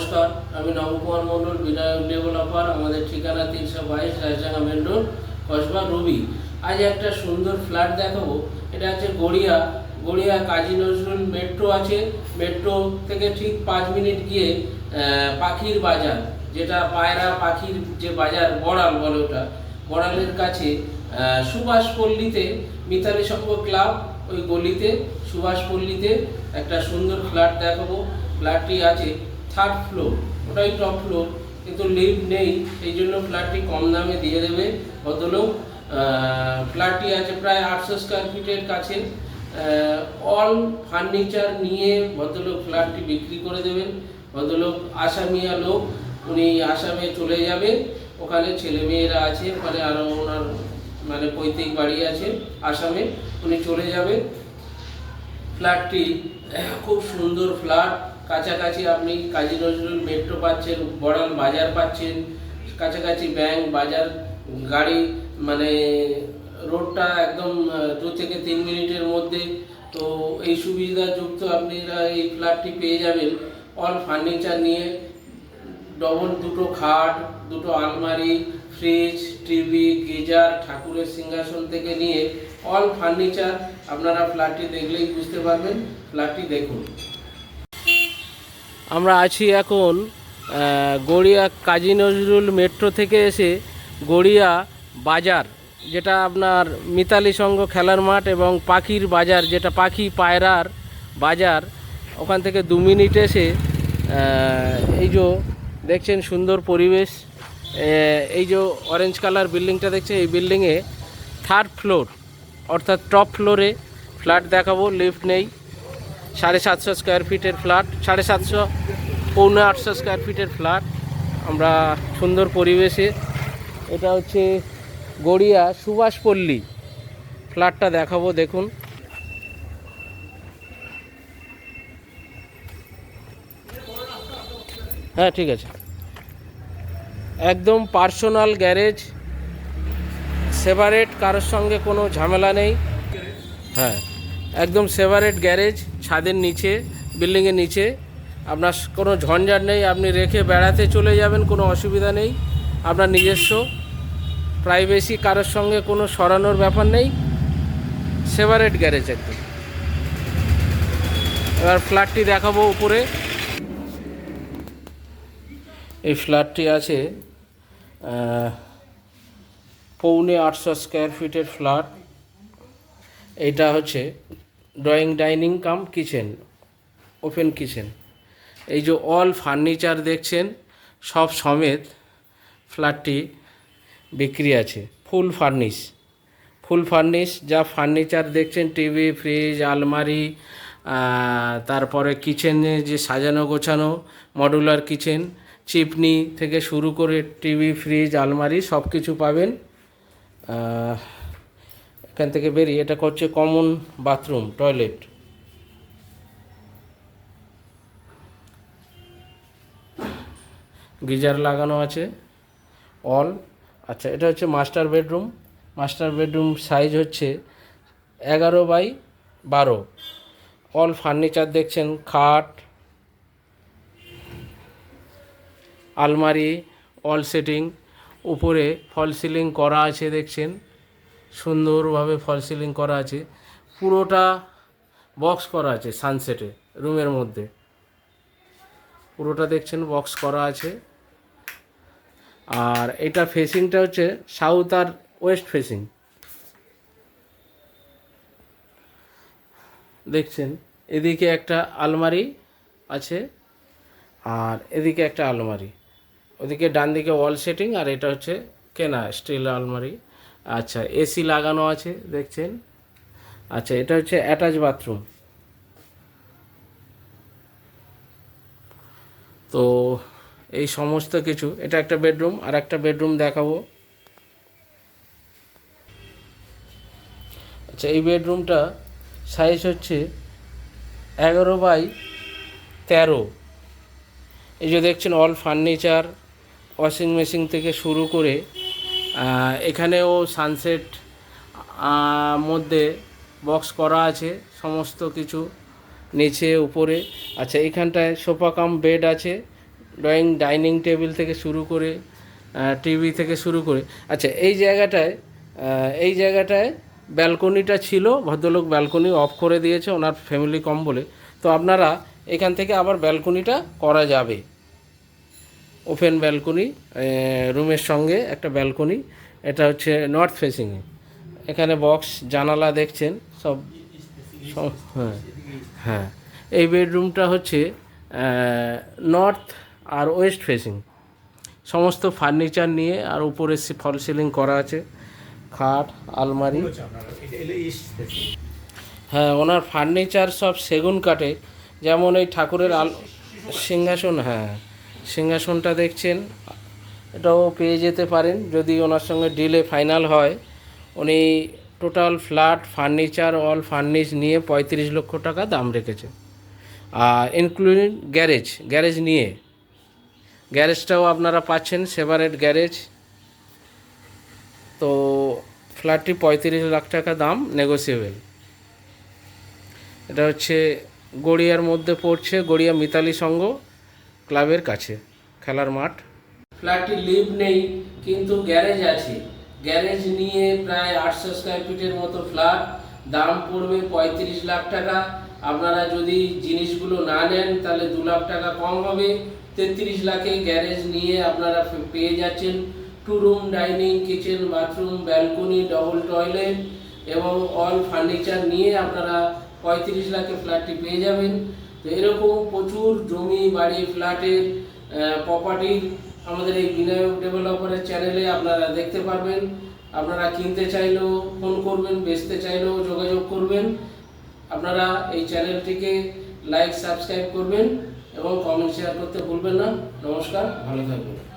নমস্কার, আমি নবকুমার মণ্ডল বিনায়ক ডেভেলপার আমাদের ঠিকানা তিনশো বাইশ রাজডাঙ্গা মেন রোড, কসবা রবি। আজ একটা সুন্দর ফ্ল্যাট দেখাবো, এটা হচ্ছে গড়িয়া গড়িয়া কাজী নজরুল মেট্রো আছে মেট্রো থেকে ঠিক পাঁচ মিনিট গিয়ে পাখির বাজার, যেটা পায়রা পাখির যে বাজার, বড়াল বলে ওটা, বড়ালের কাছে সুভাষ পল্লীতে, মিতালি সংঘ ক্লাব ওই গলিতে, সুভাষ পল্লীতে একটা সুন্দর ফ্ল্যাট দেখাবো। ফ্ল্যাটটি আছে থার্ড ফ্লোর ওটাই টপ ফ্লোর কিন্তু লিফট নেই, সেই জন্য ফ্ল্যাটটি কম দামে দিয়ে দেবে। ভদ্রলোক ফ্ল্যাটটি আছে প্রায় আটশো স্কোয়ার ফিটের কাছে। অল ফার্নিচার নিয়ে ভদ্রলোক ফ্ল্যাটটি বিক্রি করে দেবেন। ভদ্রলোক আসামিয়া লোক, উনি আসামে চলে যাবে। ওখানে ছেলে মেয়েরা আছে, ওখানে আরও ওনার মানে পৈতৃক বাড়ি আছে আসামে, উনি চলে যাবে। ফ্ল্যাটটি খুব সুন্দর ফ্ল্যাট কাছাকাছি আপনি কাজী নজরুল মেট্রো পাচ্ছেন বড়াল বাজার পাচ্ছেন। কাছাকাছি ব্যাংক বাজার, গাড়ি মানে রোডটা একদম দু থেকে তিন মিনিটের মধ্যে। তো এই সুবিধাযুক্ত আপনারা এই ফ্ল্যাটটি পেয়ে যাবেন। অল ফার্নিচার নিয়ে ডবল দুটো খাট, দুটো আলমারি ফ্রিজ টিভি গিজার, ঠাকুরের সিংহাসন থেকে নিয়ে অল ফার্নিচার আপনারা ফ্ল্যাটটি দেখলেই বুঝতে পারবেন। ফ্ল্যাটটি দেখুন। আমরা আছি এখন গড়িয়া কাজী নজরুল মেট্রো থেকে এসে গড়িয়া বাজার, যেটা আপনার মিতালি সংঘ খেলার মাঠ এবং পাখির বাজার, যেটা পাখি পায়রার বাজার, ওখান থেকে দু মিনিট এসে এই যে দেখছেন সুন্দর পরিবেশ এই যে অরেঞ্জ কালার বিল্ডিংটা দেখছে এই বিল্ডিংয়ে থার্ড ফ্লোর অর্থাৎ টপ ফ্লোরে ফ্ল্যাট দেখাবো লিফট নেই। সাড়ে সাতশো স্কোয়ার ফিটের ফ্ল্যাট সাড়ে সাতশো পৌনে আটশো স্কোয়ার ফিটের ফ্ল্যাট আমরা সুন্দর পরিবেশে, এটা হচ্ছে গড়িয়া সুভাষপল্লী। ফ্ল্যাটটা দেখাবো, দেখুন। হ্যাঁ ঠিক আছে। একদম পার্সোনাল গ্যারেজ সেপারেট কারোর সঙ্গে কোনো ঝামেলা নেই। হ্যাঁ। একদম সেপারেট গ্যারেজ ছাদের নিচে বিল্ডিংয়ের নিচে। আপনার কোনো ঝঞ্ঝাট নেই, আপনি রেখে বেড়াতে চলে যাবেন, কোনো অসুবিধা নেই। আপনার নিজস্ব প্রাইভেসি কারোর সঙ্গে কোনো সরানোর ব্যাপার নেই। সেপারেট গ্যারেজ একদম। এবার ফ্ল্যাটটি দেখাবো উপরে। এই ফ্ল্যাটটি আছে পৌনে আটশো স্কোয়ার ফিটের ফ্ল্যাট এইটা হচ্ছে drawing dining cum kitchen open kitchen এই যে অল ফার্নিচার দেখছেন, সব সমেত ফ্ল্যাটটি বিক্রি আছে। ফুল ফার্নিশ ফুল ফার্নিশ যা ফার্নিচার দেখছেন টিভি ফ্রিজ আলমারি তারপরে কিচেনে যে সাজানো গোছানো মডুলার কিচেন চিপনি থেকে শুরু করে টিভি ফ্রিজ আলমারি সব কিছু পাবেন এখান থেকে বেরিয়ে এটা হচ্ছে কমন বাথরুম টয়লেট গিজার লাগানো আছে অল আচ্ছা এটা হচ্ছে master bedroom master bedroom size হচ্ছে এগারো বাই বারো। অল ফার্নিচার দেখছেন, খাট, আলমারি অল সেটিং উপরে ফল সিলিং করা আছে, দেখছেন। সুন্দরভাবে ফল সিলিং করা আছে। পুরোটা বক্স করা আছে সানসেটে, রুমের মধ্যে। পুরোটা দেখছেন বক্স করা আছে। আর এটা ফেসিংটা হচ্ছে সাউথ আর ওয়েস্ট ফেসিং। দেখছেন, এদিকে একটা আলমারি আছে আর এদিকে একটা আলমারি। ওদিকে ডান দিকে ওয়াল সেটিং আর এটা হচ্ছে কেনা স্টিল আলমারি। আচ্ছা এসি লাগানো আছে, দেখছেন? আচ্ছা এটা হচ্ছে অ্যাটাচ বাথরুম। তো এই সমস্ত কিছু, এটা একটা বেডরুম, আর একটা বেডরুম দেখাবো। আচ্ছা এই বেডরুমটা সাইজ হচ্ছে এগারো বাই তেরো। এই যে দেখছেন অল ফার্নিচার ওয়াশিং মেশিন থেকে শুরু করে এখানেও সানসেট মধ্যে বক্স করা আছে, সমস্ত কিছু নিচে, উপরে। আচ্ছা এখানটায় সোফা কাম বেড আছে ড্রয়িং ডাইনিং টেবিল থেকে শুরু করে টিভি থেকে শুরু করে। আচ্ছা এই জায়গাটায় এই জায়গাটায় ব্যালকনিটা ছিল, ভদ্রলোক ব্যালকনি অফ করে দিয়েছে, ওনার ফ্যামিলি কম বলে। তো আপনারা এখান থেকে আবার ব্যালকনিটা করা যাবে। ওপেন ব্যালকনি রুমের সঙ্গে একটা ব্যালকনি, এটা হচ্ছে নর্থ ফেসিংয়ে। এখানে বক্স, জানালা দেখছেন, সব হ্যাঁ হ্যাঁ। এই বেডরুমটা হচ্ছে নর্থ আর ওয়েস্ট ফেসিং। সমস্ত ফার্নিচার নিয়ে আর উপরে ফল সিলিং করা আছে, খাট, আলমারি। হ্যাঁ ওনার ফার্নিচার সব সেগুন কাঠে যেমন এই ঠাকুরের আল, সিংহাসন হ্যাঁ। সিংহাসনটা দেখছেন, এটাও পেয়ে যেতে পারেন। যদি ওনার সঙ্গে ডিলে ফাইনাল হয়, উনি total flat furniture all furnish নিয়ে পঁয়ত্রিশ লক্ষ টাকা দাম রেখেছে আর ইনক্লুডিং গ্যারেজ গ্যারেজ নিয়ে। গ্যারেজটাও আপনারা পাচ্ছেন সেপারেট গ্যারেজ তো ফ্ল্যাটটি পঁয়ত্রিশ লাখ টাকা দাম নেগোসিয়েবল এটা হচ্ছে গড়িয়ার মধ্যে পড়ছে, গড়িয়া মিতালি সংঘ। ক্লাবের কাছে, খেলার মাঠ। ফ্ল্যাটটি লিভ নেই, কিন্তু গ্যারেজ আছে। গ্যারেজ নিয়ে প্রায় আটশো স্কোয়ার ফিটের মতো ফ্ল্যাট। দাম পড়বে পঁয়ত্রিশ লাখ টাকা। আপনারা যদি জিনিসগুলো না নেন, তাহলে দু লাখ টাকা কম হবে। তেত্রিশ লাখে গ্যারেজ নিয়ে আপনারা পেয়ে যাচ্ছেন two room dining kitchen bathroom balcony double toilet এবং অল ফার্নিচার নিয়ে আপনারা পঁয়ত্রিশ লাখে ফ্ল্যাটটি পেয়ে যাবেন। তো এরকম প্রচুর জমি, বাড়ি ফ্ল্যাটের প্রপার্টি আমাদের এই বিনায়ক ডেভেলপারের চ্যানেলে আপনারা দেখতে পারবেন। আপনারা কিনতে চাইলেও ফোন করবেন, বেচতে চাইলেও যোগাযোগ করবেন। আপনারা এই চ্যানেলটিকে লাইক সাবস্ক্রাইব করবেন এবং কমেন্ট শেয়ার করতে ভুলবেন না। নমস্কার, ভালো থাকবেন।